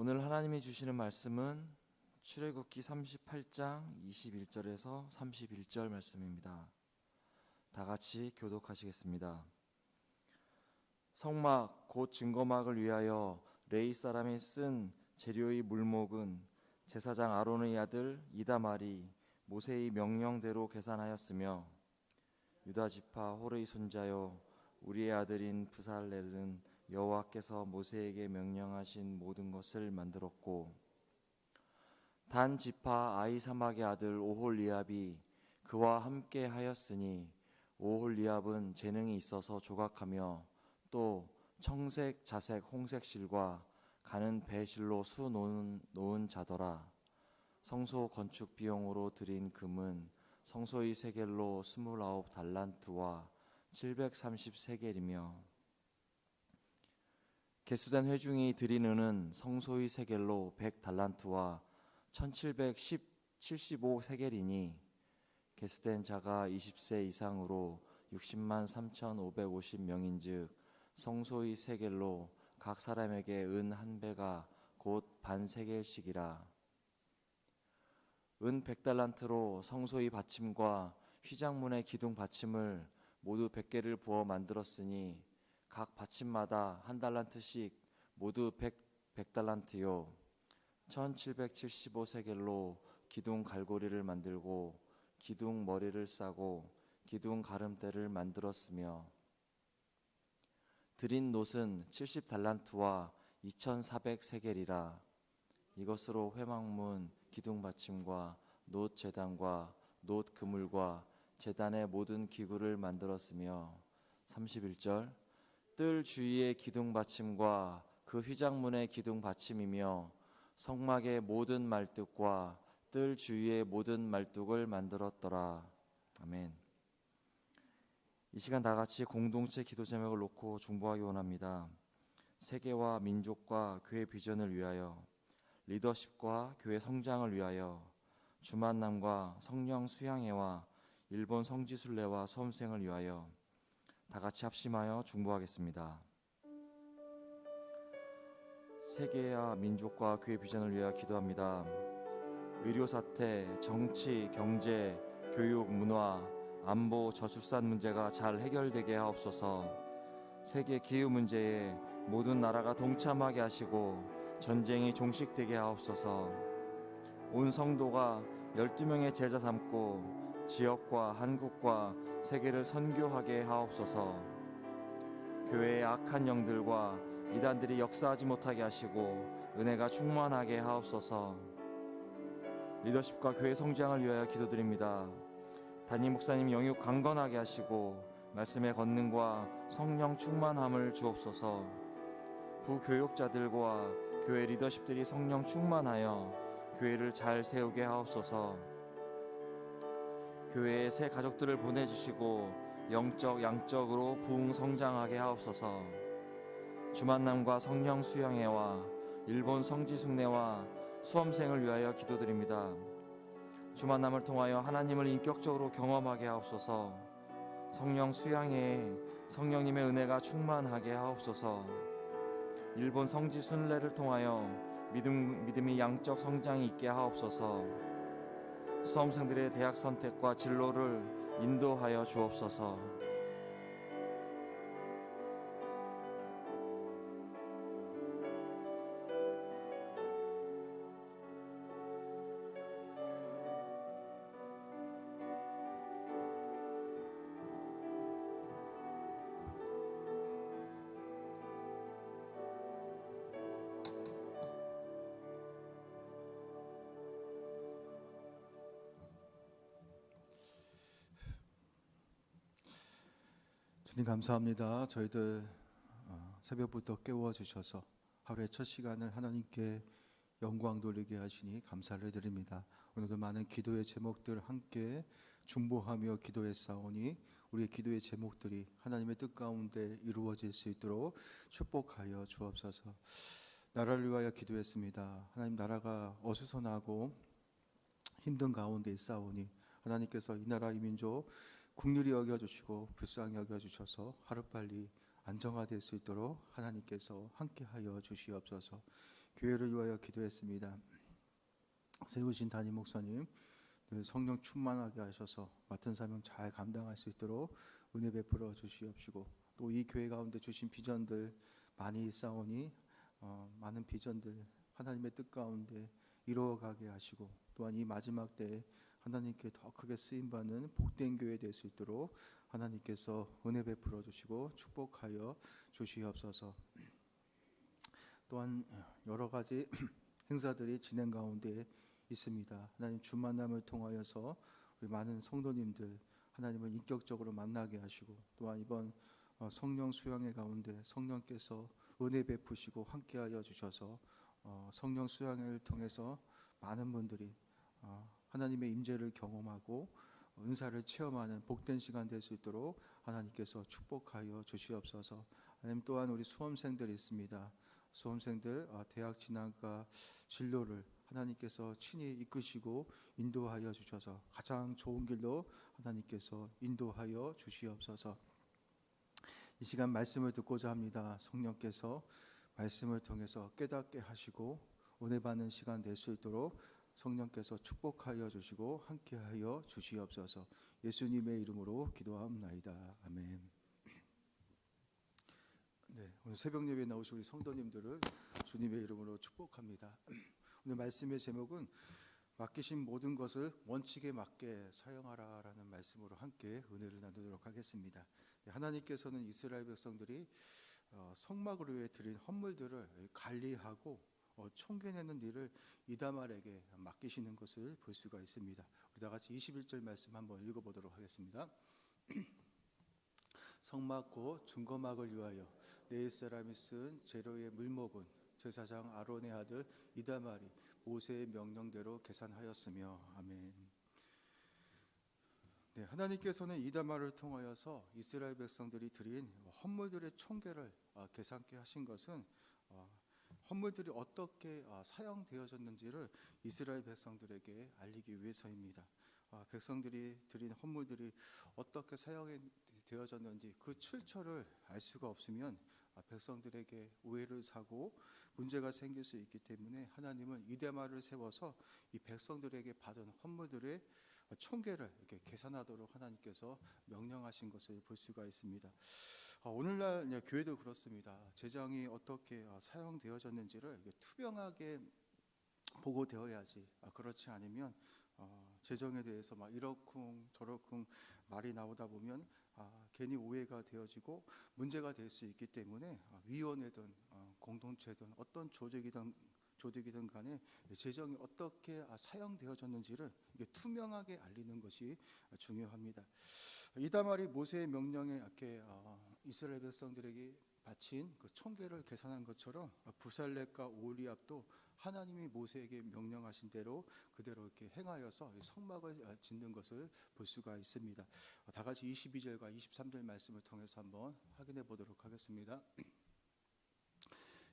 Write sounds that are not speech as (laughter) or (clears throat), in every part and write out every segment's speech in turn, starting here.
오늘 하나님이 주시는 말씀은 출애굽기 38장 21절에서 31절 말씀입니다. 다 같이 교독하시겠습니다. 성막 곧 증거막을 위하여 레이 사람이 쓴 재료의 물목은 제사장 아론의 아들 이다말이 모세의 명령대로 계산하였으며 유다 지파 홀의 손자요 우리의 아들인 부살렐은 여호와께서 모세에게 명령하신 모든 것을 만들었고 단 지파 아이사막의 아들 오홀리압이 그와 함께 하였으니 오홀리압은 재능이 있어서 조각하며 또 청색, 자색, 홍색 실과 가는 배실로 수 놓은, 놓은 자더라. 성소 건축 비용으로 들인 금은 성소의 세겔로 스물아홉 달란트와 730세겔이며 개수된 회중이 드린 은은 성소의 세겔로 100달란트와 1775 세겔이니 개수된 자가 20세 이상으로 60만 3,550명인즉 성소의 세겔로 각 사람에게 은 한 배가 곧 반세겔씩이라. 은 100달란트로 성소의 받침과 휘장문의 기둥 받침을 모두 100개를 부어 만들었으니 각 받침마다 한 달란트씩 모두 100, 100 달란트요. 1775세겔로 기둥 갈고리를 만들고 기둥 머리를 싸고 기둥 가름대를 만들었으며 드린 놋은 70달란트와 2400세겔이라 이것으로 회막문 기둥 받침과 놋 제단과 놋 그물과 제단의 모든 기구를 만들었으며 31절 뜰 주위의 기둥 받침과 그 휘장문의 기둥 받침이며 성막의 모든 말뚝과 뜰 주위의 모든 말뚝을 만들었더라. 아멘. 이 시간 다 같이 공동체 기도 제목을 놓고 중보하기 원합니다. 세계와 민족과 교회 비전을 위하여 리더십과 교회 성장을 위하여 주만남과 성령 수양회와 일본 성지순례와 수험생을 위하여 다 같이 합심하여 중보하겠습니다. 세계와 민족과 교회 비전을 위하여 기도합니다. 의료 사태, 정치, 경제, 교육, 문화, 안보, 저출산 문제가 잘 해결되게 하옵소서. 세계 기후 문제에 모든 나라가 동참하게 하시고 전쟁이 종식되게 하옵소서. 온 성도가 12명의 제자 삼고 지역과 한국과 세계를 선교하게 하옵소서. 교회의 악한 영들과 이단들이 역사하지 못하게 하시고 은혜가 충만하게 하옵소서. 리더십과 교회 성장을 위하여 기도드립니다. 담임 목사님 영육 강건하게 하시고 말씀의 권능과 성령 충만함을 주옵소서. 부교육자들과 교회 리더십들이 성령 충만하여 교회를 잘 세우게 하옵소서. 교회에 새 가족들을 보내주시고 영적 양적으로 부흥 성장하게 하옵소서. 주만남과 성령 수양회와 일본 성지 순례와 수험생을 위하여 기도드립니다. 주만남을 통하여 하나님을 인격적으로 경험하게 하옵소서. 성령 수양회에 성령님의 은혜가 충만하게 하옵소서. 일본 성지 순례를 통하여 믿음 믿음이 양적 성장이 있게 하옵소서. 수험생들의 대학 선택과 진로를 인도하여 주옵소서. 주님 감사합니다. 저희들 어, 새벽부터 깨워 주셔서 하루의 첫 시간을 하나님께 영광 돌리게 하시니 감사를 드립니다. 오늘도 많은 기도의 제목들 함께 중보하며 기도했사오니 우리의 기도의 제목들이 하나님의 뜻 가운데 이루어질 수 있도록 축복하여 주옵소서. 나라를 위하여 기도했습니다. 하나님 나라가 어수선하고 힘든 가운데 있사오니 하나님께서 이 나라 이 민족 국률이 여겨주시고 불쌍히 여겨주셔서 하루빨리 안정화될 수 있도록 하나님께서 함께하여 주시옵소서. 교회를 위하여 기도했습니다. 세우신 담임 목사님 늘 성령 충만하게 하셔서 맡은 사명 잘 감당할 수 있도록 은혜 베풀어 주시옵시고 또 이 교회 가운데 주신 비전들 많이 있사오니 어, 많은 비전들 하나님의 뜻 가운데 이루어가게 하시고 또한 이 마지막 때에 하나님께 더 크게 쓰임 받는 복된 교회 될 수 있도록 하나님께서 은혜 베풀어 주시고 축복하여 주시옵소서. 또한 여러 가지 (clears throat) 행사들이 진행 가운데 있습니다. 하나님 주 만남을 통하여서 우리 많은 성도님들 하나님을 인격적으로 만나게 하시고 또한 이번 어, 성령 수양회 가운데 성령께서 은혜 베푸시고 함께하여 주셔서 어, 성령 수양회를 통해서 많은 분들이 어, 하나님의 임재를 경험하고 은사를 체험하는 복된 시간 될 수 있도록 하나님께서 축복하여 주시옵소서. 하나님 또한 우리 수험생들이 있습니다. 수험생들 어, 대학 진학과 진로를 하나님께서 친히 이끄시고 인도하여 주셔서 가장 좋은 길로 하나님께서 인도하여 주시옵소서. 이 시간 말씀을 듣고자 합니다. 성령께서 말씀을 통해서 깨닫게 하시고 은혜 받는 시간 될 수 있도록 성령께서 축복하여 주시고 함께하여 주시옵소서. 예수님의 이름으로 기도하옵나이다. 아멘. 네, 오늘 새벽 예배 나오신 우리 성도님들을 주님의 이름으로 축복합니다. (clears throat) 오늘 말씀의 제목은 맡기신 모든 것을 원칙에 맞게 사용하라라는 말씀으로 함께 은혜를 나누도록 하겠습니다. 네, 하나님께서는 이스라엘 백성들이 어, 성막을 위해 드린 헌물들을 관리하고 어, 총계내는 일을 이다말에게 맡기시는 것을 볼 수가 있습니다. 우리 다 같이 21절 말씀 한번 읽어보도록 하겠습니다. (clears throat) 성막 곧 중거막을 위하여 네일 사람이 쓴 재료의 물목은 제사장 아론의 아들 이다말이 모세의 명령대로 계산하였으며 아멘. 네, 하나님께서는 이다말을 통하여서 이스라엘 백성들이 드린 헌물들의 총계를 아, 계산케 하신 것은 어, 헌물들이 어떻게 아, 사용되어졌는지를 이스라엘 백성들에게 알리기 위해서입니다. 아, 백성들이 드린 헌물들이 어떻게 사용되어졌는지 그 출처를 알 수가 없으면 아, 백성들에게 오해를 사고 문제가 생길 수 있기 때문에 하나님은 이데마를 세워서 이 백성들에게 받은 헌물들의 총계를 이렇게 계산하도록 하나님께서 명령하신 것을 볼 수가 있습니다. 아, 오늘날 교회도 그렇습니다. 재정이 어떻게 아, 사용되어졌는지를 투명하게 보고되어야지. 아, 그렇지 않으면 어, 재정에 대해서 막 이러쿵 저러쿵 말이 나오다 보면 아, 괜히 오해가 되어지고 문제가 될 수 있기 때문에 아, 위원회든 어, 공동체든 어떤 조직이든 조직이든 간에 재정이 어떻게 아, 사용되어졌는지를 투명하게 알리는 것이 중요합니다. 이다말이 모세의 명령에 이렇게 어, 이스라엘 백성들에게 바친 그 총계를 계산한 것처럼 부살렉과 오리압도 하나님이 모세에게 명령하신 대로 그대로 이렇게 행하여서 이 성막을 어, 짓는 것을 볼 수가 있습니다. 어, 다 같이 22절과 23절 말씀을 통해서 한번 확인해 보도록 하겠습니다. (clears throat)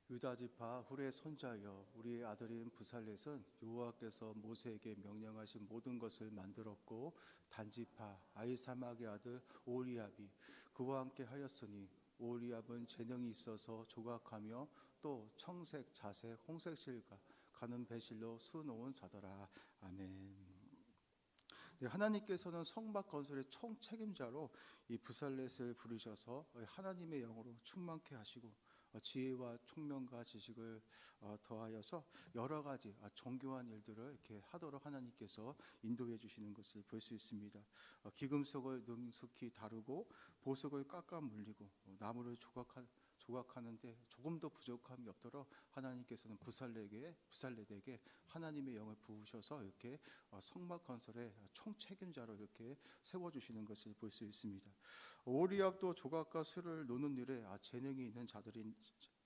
유다 지파 후레 손자여 우리의 아들인 부살렛은 여호와께서 모세에게 명령하신 모든 것을 만들었고 단지파 아이사막의 아들 오리압이 그와 함께 하였으니 오리압은 재능이 있어서 조각하며 또 청색 자색 홍색 실과 가는 배실로 수놓은 자더라 아멘. 네, 하나님께서는 성막 건설의 총 책임자로 이 부살렛을 부르셔서 하나님의 영으로 충만케 하시고 어, 지혜와 총명과 지식을 어, 더하여서 여러 가지 아, 정교한 일들을 이렇게 하도록 하나님께서 인도해 주시는 것을 볼 수 있습니다. 어, 기금속을 능숙히 다루고 보석을 깎아 물리고 나무를 조각하, 조각하는데 조금 더 부족함이 없도록 하나님께서는 부살렉에 부살렛에게 하나님의 영을 부으셔서 이렇게 성막 건설의 총책임자로 이렇게 세워 주시는 것을 볼 수 있습니다. 오리압도 조각과 술을 노는 일에 아, 재능이 있는 자들이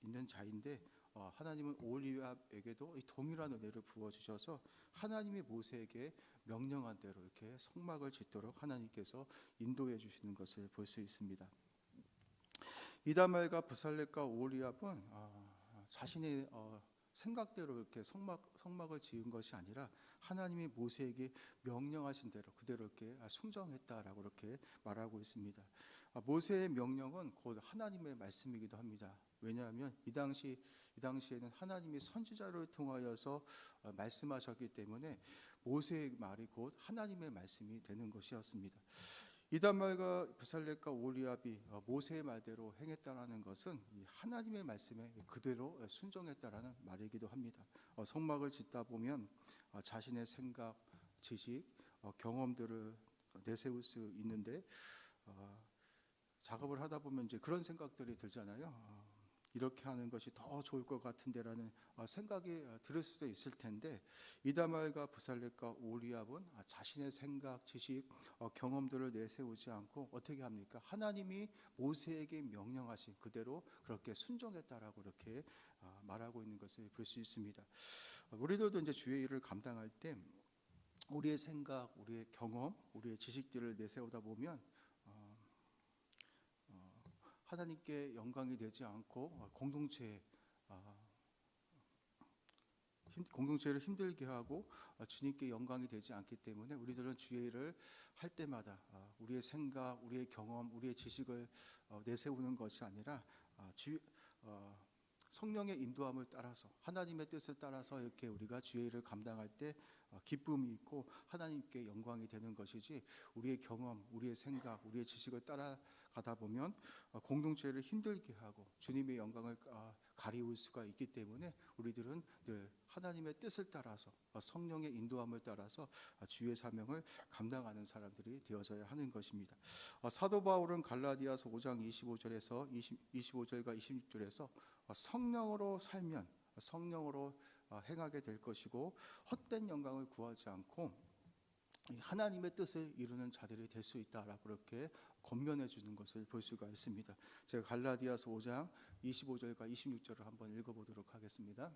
있는 자인데 어, 하나님은 오리압에게도 이 동일한 은혜를 부어 주셔서 하나님의 모세에게 명령한 대로 이렇게 성막을 짓도록 하나님께서 인도해 주시는 것을 볼 수 있습니다. 이다말과 부살렛과 오리압은 어, 자신의 어, 생각대로 이렇게 성막 성막을 지은 것이 아니라 하나님이 모세에게 명령하신 대로 그대로 이렇게 순정했다라고 이렇게 말하고 있습니다. 아, 모세의 명령은 곧 하나님의 말씀이기도 합니다. 왜냐하면 이 당시 이 당시에는 하나님이 선지자를 통하여서 어, 말씀하셨기 때문에 모세의 말이 곧 하나님의 말씀이 되는 것이었습니다. 이단말과 부살렉과 올리압이 어, 모세의 말대로 행했다라는 것은 이 하나님의 말씀에 그대로 순종했다라는 말이기도 합니다. 어, 성막을 짓다 보면 어, 자신의 생각, 지식, 어, 경험들을 내세울 수 있는데 어, 작업을 하다 보면 이제 그런 생각들이 들잖아요. 어, 이렇게 하는 것이 더 좋을 것 같은데라는 어, 생각이 어, 들을 수도 있을 텐데 이다말과 부살렉과 오리압은 아, 자신의 생각, 지식, 어, 경험들을 내세우지 않고 어떻게 합니까? 하나님이 모세에게 명령하신 그대로 그렇게 순종했다라고 이렇게 아, 말하고 있는 것을 볼 수 있습니다. 어, 우리들도 이제 주의 일을 감당할 때 우리의 생각, 우리의 경험, 우리의 지식들을 내세우다 보면 하나님께 영광이 되지 않고 어, 공동체에 어, 힘- 공동체를 힘들게 하고 어, 주님께 영광이 되지 않기 때문에 우리들은 주의 일을 할 때마다 어, 우리의 생각, 우리의 경험, 우리의 지식을 어, 내세우는 것이 아니라 어, 주 어, 성령의 인도함을 따라서 하나님의 뜻을 따라서 이렇게 우리가 주의 일을 감당할 때 어, 기쁨이 있고 하나님께 영광이 되는 것이지 우리의 경험, 우리의 생각, 우리의 지식을 따라가다 보면 어, 공동체를 힘들게 하고 주님의 영광을 아, 가리울 수가 있기 때문에 우리들은 늘 하나님의 뜻을 따라서 어, 성령의 인도함을 따라서 어, 주의 사명을 감당하는 사람들이 되어져야 하는 것입니다. 어, 사도 바울은 갈라디아서 5장 25절에서 20, 25절과 26절에서 어, 성령으로 살면 성령으로 어, 행하게 될 것이고 헛된 영광을 구하지 않고 이 하나님의 뜻을 이루는 자들이 될 수 있다라고 그렇게 권면해 주는 것을 볼 수가 있습니다. 제가 갈라디아서 5장 25절과 26절을 한번 읽어보도록 하겠습니다.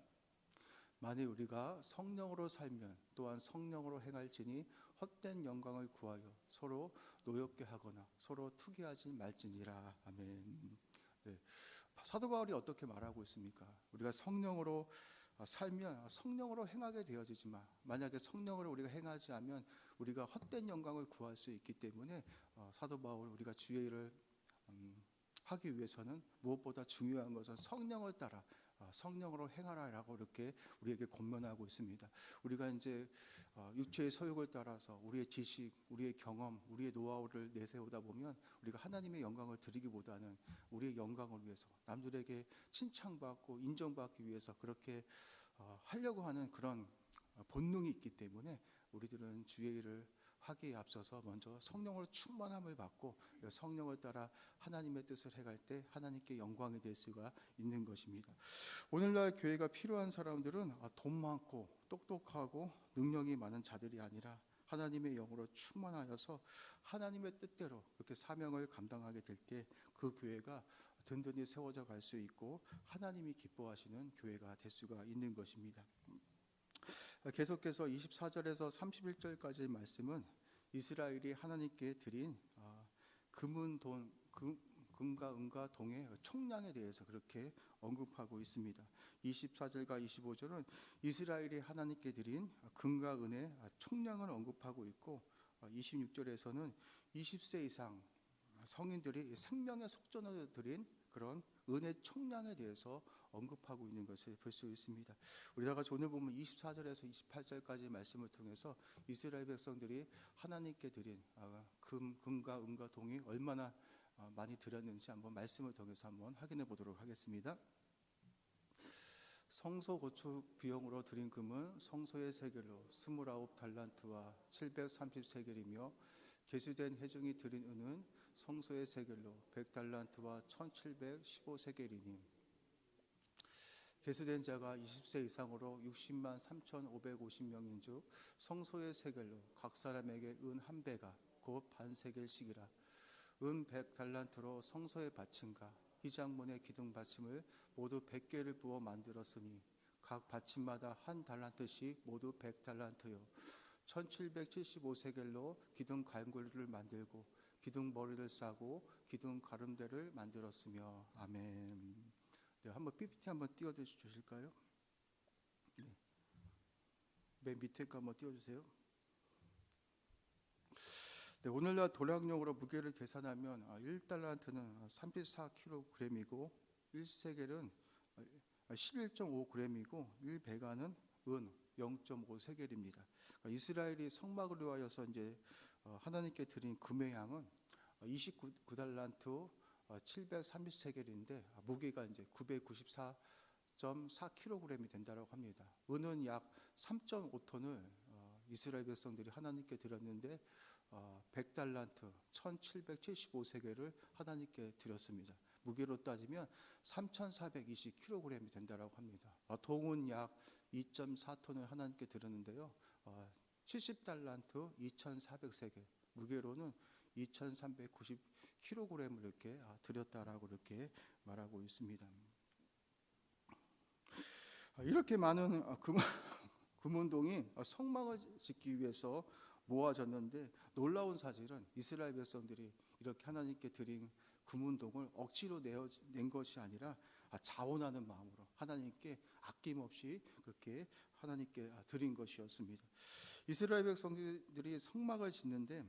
만일 우리가 성령으로 살면 또한 성령으로 행할지니 헛된 영광을 구하여 서로 노엽게 하거나 서로 투기하지 말지니라 아멘. 네. 사도 바울이 어떻게 말하고 있습니까? 우리가 성령으로 살면 성령으로 행하게 되어지지만 만약에 성령으로 우리가 행하지 않으면 우리가 헛된 영광을 구할 수 있기 때문에 어, 사도 바울 우리가 주의 일을 음, 하기 위해서는 무엇보다 중요한 것은 성령을 따라 어, 성령으로 행하라라고 이렇게 우리에게 권면하고 있습니다. 우리가 이제 어, 육체의 소욕을 따라서 우리의 지식, 우리의 경험, 우리의 노하우를 내세우다 보면 우리가 하나님의 영광을 드리기보다는 우리의 영광을 위해서 남들에게 칭찬받고 인정받기 위해서 그렇게 어, 하려고 하는 그런 어, 본능이 있기 때문에 우리들은 주의 일을 하기에 앞서서 먼저 성령으로 충만함을 받고 성령을 따라 하나님의 뜻을 해갈 때 하나님께 영광이 될 수가 있는 것입니다. 오늘날 교회가 필요한 사람들은 아, 돈 많고 똑똑하고 능력이 많은 자들이 아니라 하나님의 영으로 충만하여서 하나님의 뜻대로 그렇게 사명을 감당하게 될 때 그 교회가 든든히 세워져 갈 수 있고 하나님이 기뻐하시는 교회가 될 수가 있는 것입니다. 계속해서 24절에서 31절까지의 말씀은 이스라엘이 하나님께 드린 아, 금은 돈 금, 금과 은과 동의 총량에 대해서 그렇게 언급하고 있습니다. 24절과 25절은 이스라엘이 하나님께 드린 금과 은의 총량을 언급하고 있고 26절에서는 20세 이상 성인들이 생명의 속전을 드린 그런 은혜 총량에 대해서 언급하고 있는 것을 볼 수 있습니다. 우리가 오늘 보면 24절에서 28절까지 말씀을 통해서 이스라엘 백성들이 하나님께 드린 아, 금, 금과 은과 동이 얼마나 아, 많이 드렸는지 한번 말씀을 통해서 한번 확인해 보도록 하겠습니다. 성소 고축 비용으로 드린 금은 성소의 세겔로 29 달란트와 730 세겔이며 개수된 회중이 드린 은은 성소의 세겔로 100 달란트와 1715 세겔이니 개수된 자가 20세 이상으로 60만 3,550명인 즉 성소의 세겔로 각 사람에게 은 한 배가 곧 반세겔씩이라. 은 100달란트로 성소의 받침과 희장문의 기둥 받침을 모두 100개를 부어 만들었으니 각 받침마다 한 달란트씩 모두 100달란트요. 1775세겔로 기둥 갈고리를 만들고 기둥 머리를 싸고 기둥 가름대를 만들었으며. 아멘. 네, 한번 PPT 한번 띄워 주실까요? 네. 맨 밑에 거 한번 띄워 주세요. 네, 오늘날 도량용으로 무게를 계산하면 1달란트는 34kg이고 1세겔은 11.5g이고 1베가는 은 0.5세겔입니다. 그러니까 이스라엘이 성막을 위하여서 이제 어, 하나님께 드린 금의 양은 29달란트 730세겔인데 무게가 이제 994.4kg이 된다고 합니다. 은은 약 3.5톤을 어, 이스라엘 백성들이 하나님께 드렸는데 100달란트 1775세겔을 하나님께 드렸습니다. 무게로 따지면 3,420kg이 된다고 합니다. 어, 동은 약 2.4톤을 하나님께 드렸는데요. 70달란트 2,400세겔 무게로는 2,390kg을 이렇게 아, 드렸다라고 이렇게 말하고 있습니다. 아, 이렇게 많은 아, 금, (laughs) 금운동이 성막을 짓기 위해서 모아졌는데 놀라운 사실은 이스라엘 백성들이 이렇게 하나님께 드린 금운동을 억지로 낸 것이 아니라 아, 자원하는 마음으로 하나님께 아낌없이 그렇게 하나님께 아, 드린 것이었습니다. 이스라엘 백성들이 성막을 짓는데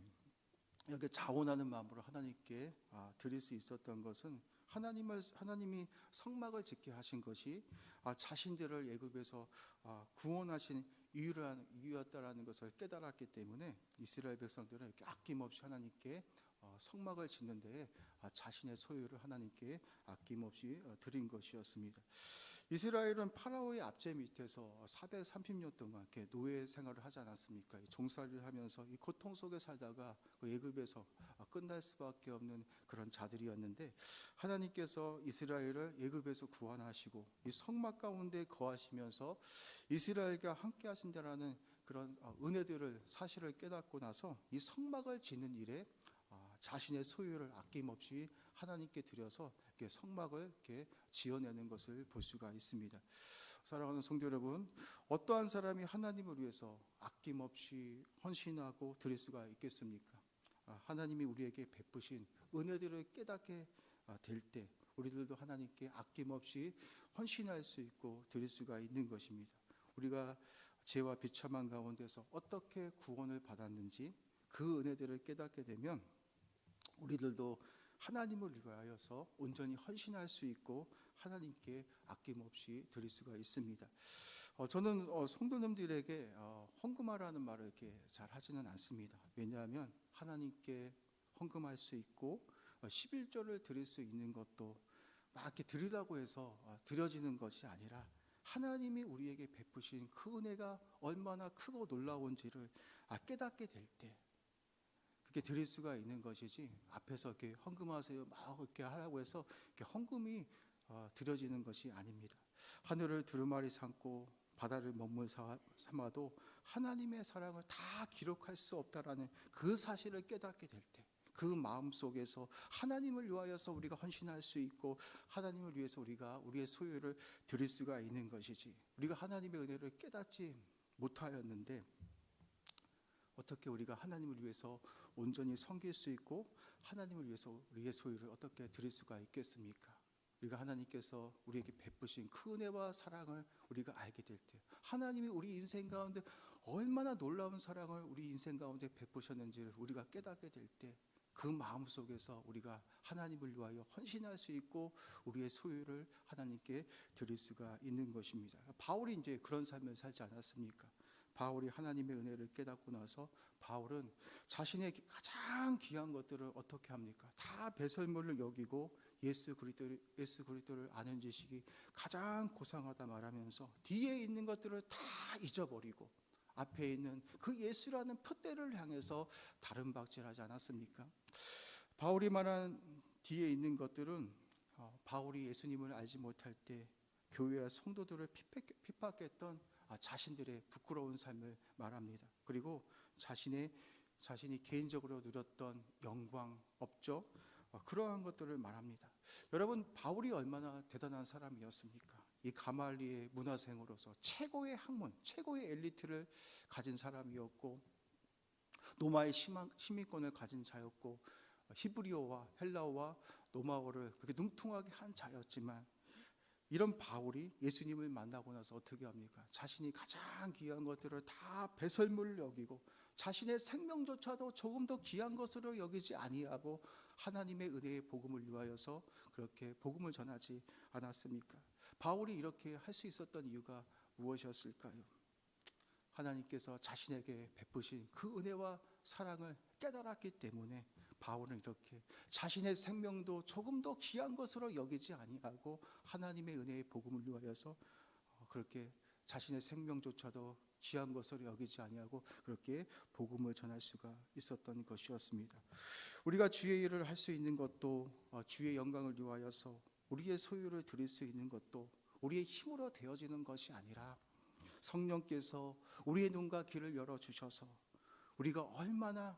이렇게 자원하는 마음으로 하나님께 아, 드릴 수 있었던 것은 하나님을 하나님이 성막을 짓게 하신 것이 아, 자신들을 애굽에서 아, 구원하신 이유였다라는 것을 깨달았기 때문에 이스라엘 백성들은 이렇게 아낌없이 하나님께 어, 성막을 짓는 데에 아, 자신의 소유를 하나님께 아낌없이 어, 드린 것이었습니다. 이스라엘은 파라오의 압제 밑에서 430년 동안 노예 생활을 하지 않았습니까? 이 종살이를 하면서 이 고통 속에 살다가 그 애굽에서 끝날 수밖에 없는 그런 자들이었는데 하나님께서 이스라엘을 애굽에서 구원하시고 이 성막 가운데 거하시면서 이스라엘과 함께 하신다라는 그런 어, 은혜들을 사실을 깨닫고 나서 이 성막을 짓는 일에 아, 자신의 소유를 아낌없이 하나님께 드려서 이렇게 성막을 이렇게 지어내는 것을 볼 수가 있습니다. 사랑하는 성도 여러분, 어떠한 사람이 하나님을 위해서 아낌없이 헌신하고 드릴 수가 있겠습니까? 아, 하나님이 우리에게 베푸신 은혜들을 깨닫게 아, 될 때, 우리들도 하나님께 아낌없이 헌신할 수 있고 드릴 수가 있는 것입니다. 우리가 죄와 비참한 가운데서 어떻게 구원을 받았는지 그 은혜들을 깨닫게 되면 우리들도 하나님을 위하여서 온전히 헌신할 수 있고 하나님께 아낌없이 드릴 수가 있습니다. 어, 저는 어, 성도님들에게 어, 헌금하라는 말을 이렇게 잘 하지는 않습니다. 왜냐하면 하나님께 헌금할 수 있고 어, 11조를 드릴 수 있는 것도 막 이렇게 드리라고 해서 어, 드려지는 것이 아니라 하나님이 우리에게 베푸신 그 은혜가 얼마나 크고 놀라운지를 아, 깨닫게 될 때, 그렇게 드릴 수가 있는 것이지 앞에서 이렇게 헌금하세요 막 이렇게 하라고 해서 이렇게 헌금이 어, 드려지는 것이 아닙니다. 하늘을 두루마리 삼고 바다를 사- 삼아도 하나님의 사랑을 다 기록할 수 없다라는 그 사실을 깨닫게 될 때, 그 마음 속에서 하나님을 위하여서 우리가 헌신할 수 있고 하나님을 위해서 우리가 우리의 소유를 드릴 수가 있는 것이지 우리가 하나님의 은혜를 깨닫지 못하였는데 어떻게 우리가 하나님을 위해서 온전히 섬길 수 있고 하나님을 위해서 우리의 소유를 어떻게 드릴 수가 있겠습니까? 우리가 하나님께서 우리에게 베푸신 그 은혜와 사랑을 우리가 알게 될 때, 하나님이 우리 인생 가운데 얼마나 놀라운 사랑을 우리 인생 가운데 베푸셨는지를 우리가 깨닫게 될 때, 그 마음 속에서 우리가 하나님을 위하여 헌신할 수 있고 우리의 소유를 하나님께 드릴 수가 있는 것입니다. 바울이 이제 그런 삶을 살지 않았습니까? 바울이 하나님의 은혜를 깨닫고 나서 바울은 자신의 가장 귀한 것들을 어떻게 합니까? 다 배설물을 여기고 예수 그리스도를 예수 그리스도를 아는 지식이 가장 고상하다 말하면서 뒤에 있는 것들을 다 잊어버리고 앞에 있는 그 예수라는 표대를 향해서 다른 박질하지 않았습니까? 바울이 말한 뒤에 있는 것들은 어, 바울이 예수님을 알지 못할 때 교회와 성도들을 핍박- 핍박했던 아, 자신들의 부끄러운 삶을 말합니다. 그리고 자신의 자신이 개인적으로 누렸던 영광, 업적 어, 그러한 것들을 말합니다. 여러분 바울이 얼마나 대단한 사람이었습니까? 이 가말리의 문화생으로서 최고의 학문, 최고의 엘리트를 가진 사람이었고 노마의 시민권을 가진 자였고 히브리어와 헬라어와 노마어를 그렇게 능통하게 한 자였지만 이런 바울이 예수님을 만나고 나서 어떻게 합니까? 자신이 가장 귀한 것들을 다 배설물을 여기고 자신의 생명조차도 조금 더 귀한 것으로 여기지 아니하고 하나님의 은혜의 복음을 위하여서 그렇게 복음을 전하지 않았습니까? 바울이 이렇게 할 수 있었던 이유가 무엇이었을까요? 하나님께서 자신에게 베푸신 그 은혜와 사랑을 깨달았기 때문에 바울은 이렇게 자신의 생명도 조금 더 귀한 것으로 여기지 아니하고 하나님의 은혜의 복음을 위하여서 어, 그렇게 자신의 생명조차도 귀한 것으로 여기지 아니하고 그렇게 복음을 전할 수가 있었던 것이었습니다. 우리가 주의 일을 할 수 있는 것도 어, 주의 영광을 위하여서 우리의 소유를 드릴 수 있는 것도 우리의 힘으로 되어지는 것이 아니라 성령께서 우리의 눈과 귀를 열어 주셔서 우리가 얼마나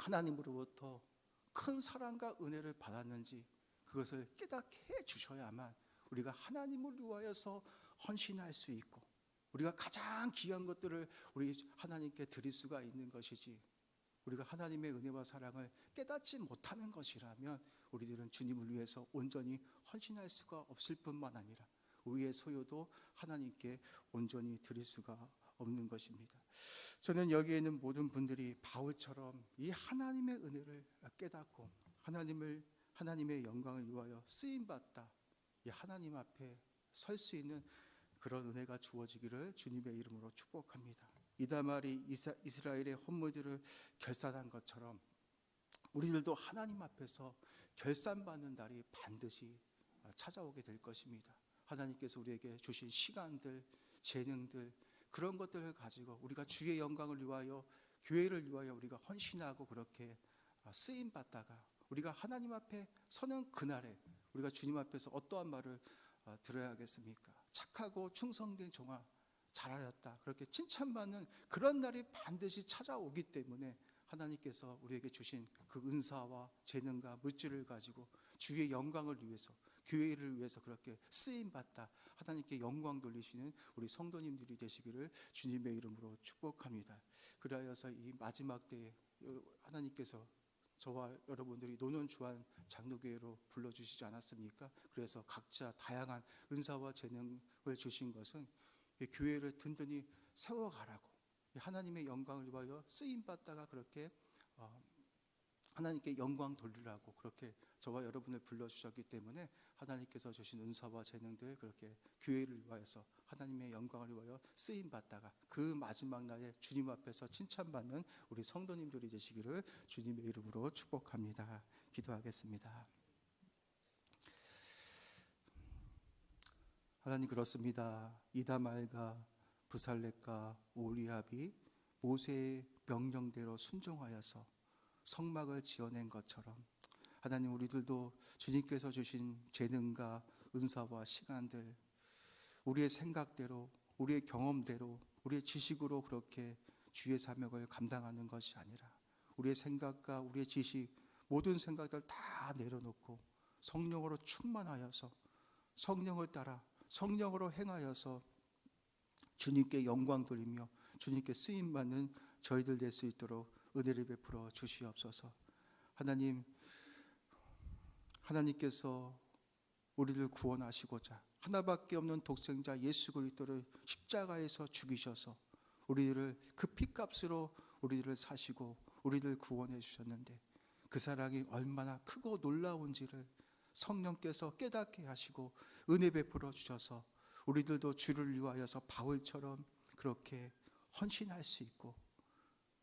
하나님으로부터 큰 사랑과 은혜를 받았는지 그것을 깨닫게 해 주셔야만 우리가 하나님을 위하여서 헌신할 수 있고 우리가 가장 귀한 것들을 우리 하나님께 드릴 수가 있는 것이지 우리가 하나님의 은혜와 사랑을 깨닫지 못하는 것이라면 우리들은 주님을 위해서 온전히 헌신할 수가 없을 뿐만 아니라 우리의 소유도 하나님께 온전히 드릴 수가 없는 것입니다. 저는 여기에 있는 모든 분들이 바울처럼 이 하나님의 은혜를 깨닫고 하나님을 하나님의 영광을 위하여 쓰임 받다. 이 하나님 앞에 설 수 있는 그런 은혜가 주어지기를 주님의 이름으로 축복합니다. 이다말이 이스라엘의 헌물들을 결산한 것처럼 우리들도 하나님 앞에서 결산받는 날이 반드시 찾아오게 될 것입니다. 하나님께서 우리에게 주신 시간들, 재능들 그런 것들을 가지고 우리가 주의 영광을 위하여 교회를 위하여 우리가 헌신하고 그렇게 쓰임 받다가 우리가 하나님 앞에 서는 그날에 우리가 주님 앞에서 어떠한 말을 아, 들어야겠습니까? 착하고 충성된 종아 잘하였다. 그렇게 칭찬받는 그런 날이 반드시 찾아오기 때문에 하나님께서 우리에게 주신 그 은사와 재능과 물질을 가지고 주의 영광을 위해서 교회를 위해서 그렇게 쓰임 받다 하나님께 영광 돌리시는 우리 성도님들이 되시기를 주님의 이름으로 축복합니다. 그리하여서 이 마지막 때에 하나님께서 저와 여러분들이 노는 주한 장로교회로 불러주시지 않았습니까? 그래서 각자 다양한 은사와 재능을 주신 것은 이 교회를 든든히 세워가라고 이 하나님의 영광을 위하여 쓰임 받다가 그렇게 어, 하나님께 영광 돌리라고 그렇게 저와 여러분을 불러주셨기 때문에 하나님께서 주신 은사와 재능들 그렇게 교회를 위하여서 하나님의 영광을 위하여 쓰임 받다가 그 마지막 날에 주님 앞에서 칭찬받는 우리 성도님들이 되시기를 주님의 이름으로 축복합니다. 기도하겠습니다. 하나님 그렇습니다. 이다말과 부살렉과 오리압이 모세의 명령대로 순종하여서 성막을 지어낸 것처럼 하나님 우리들도 주님께서 주신 재능과 은사와 시간들 우리의 생각대로 우리의 경험대로 우리의 지식으로 그렇게 주의 사명을 감당하는 것이 아니라 우리의 생각과 우리의 지식 모든 생각들 다 내려놓고 성령으로 충만하여서 성령을 따라 성령으로 행하여서 주님께 영광 돌리며 주님께 쓰임 받는 저희들 될 수 있도록 은혜를 베풀어 주시옵소서. 하나님 하나님께서 우리를 구원하시고자 하나밖에 없는 독생자 예수 그리스도를 십자가에서 죽이셔서 우리를 그 피값으로 우리를 사시고 우리를 구원해 주셨는데 그 사랑이 얼마나 크고 놀라운지를 성령께서 깨닫게 하시고 은혜 베풀어 주셔서 우리들도 주를 위하여서 바울처럼 그렇게 헌신할 수 있고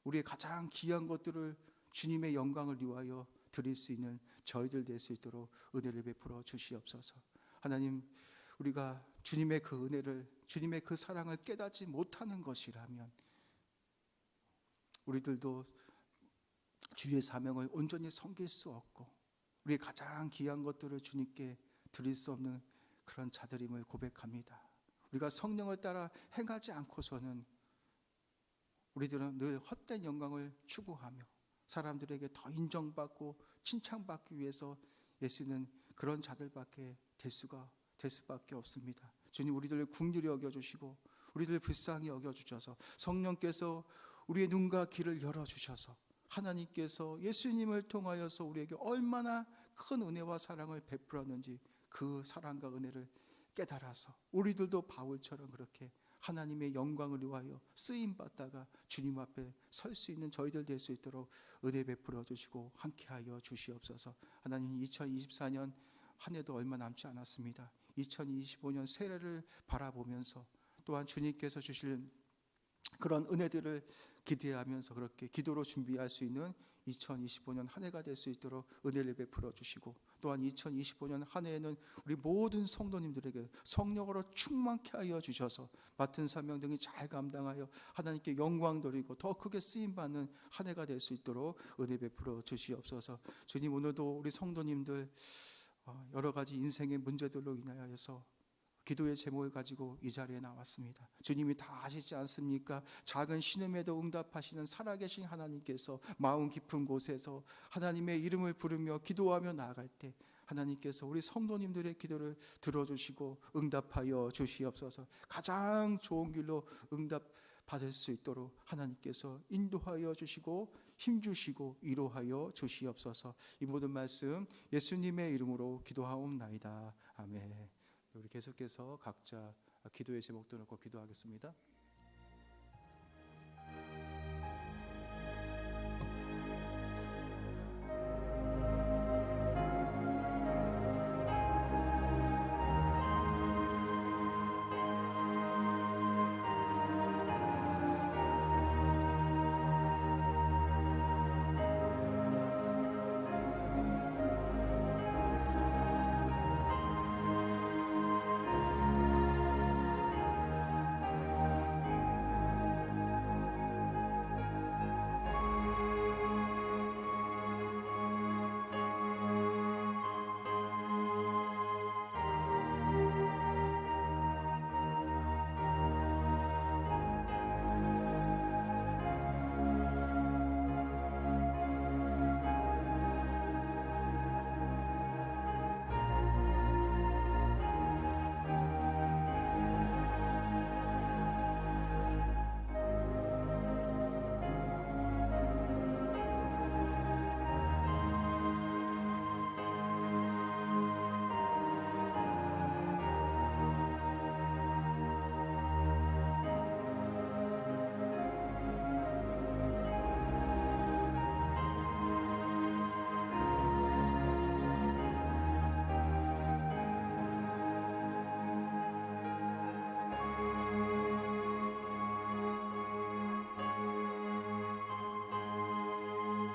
우리의 가장 귀한 것들을 주님의 영광을 위하여 드릴 수 있는 저희들 될 수 있도록 은혜를 베풀어 주시옵소서. 하나님, 우리가 주님의 그 은혜를, 주님의 그 사랑을 깨닫지 못하는 것이라면 우리들도 주의 사명을 온전히 섬길 수 없고 우리의 가장 귀한 것들을 주님께 드릴 수 없는 그런 자들임을 고백합니다. 우리가 성령을 따라 행하지 않고서는 우리들은 늘 헛된 영광을 추구하며 사람들에게 더 인정받고 칭찬받기 위해서 애쓰는 그런 자들밖에 될 수가 될 수밖에 없습니다. 주님 우리들을 궁휼히 여겨 주시고 우리들 불쌍히 여겨 주셔서 성령께서 우리의 눈과 귀를 열어 주셔서 하나님께서 예수님을 통하여서 우리에게 얼마나 큰 은혜와 사랑을 베풀었는지 그 사랑과 은혜를 깨달아서 우리들도 바울처럼 그렇게 하나님의 영광을 위하여 쓰임 받다가 주님 앞에 설 수 있는 저희들 될 수 있도록 은혜 베풀어 주시고 함께하여 주시옵소서. 하나님 2024년 한 해도 얼마 남지 않았습니다. 2025년 새해를 바라보면서 또한 주님께서 주실 그런 은혜들을 기대하면서 그렇게 기도로 준비할 수 있는 2025년 한 해가 될 수 있도록 은혜를 베풀어 주시고 또한 2025년 한 해에는 우리 모든 성도님들에게 성령으로 충만케 하여 주셔서 맡은 사명 등이 잘 감당하여 하나님께 영광 돌리고 더 크게 쓰임 받는 한 해가 될 수 있도록 은혜 베풀어 주시옵소서. 주님 오늘도 우리 성도님들 어, 여러 가지 인생의 문제들로 인하여서 기도의 제목을 가지고 이 자리에 나왔습니다. 주님이 다 아시지 않습니까? 작은 신음에도 응답하시는 살아계신 하나님께서 마음 깊은 곳에서 하나님의 이름을 부르며 기도하며 나아갈 때 하나님께서 우리 성도님들의 기도를 들어주시고 응답하여 주시옵소서. 가장 좋은 길로 응답 받을 수 있도록 하나님께서 인도하여 주시고 힘 주시고 위로하여 주시옵소서. 이 모든 말씀 예수님의 이름으로 기도하옵나이다. 아멘. 우리 계속해서 각자 기도의 제목도 놓고 기도하겠습니다.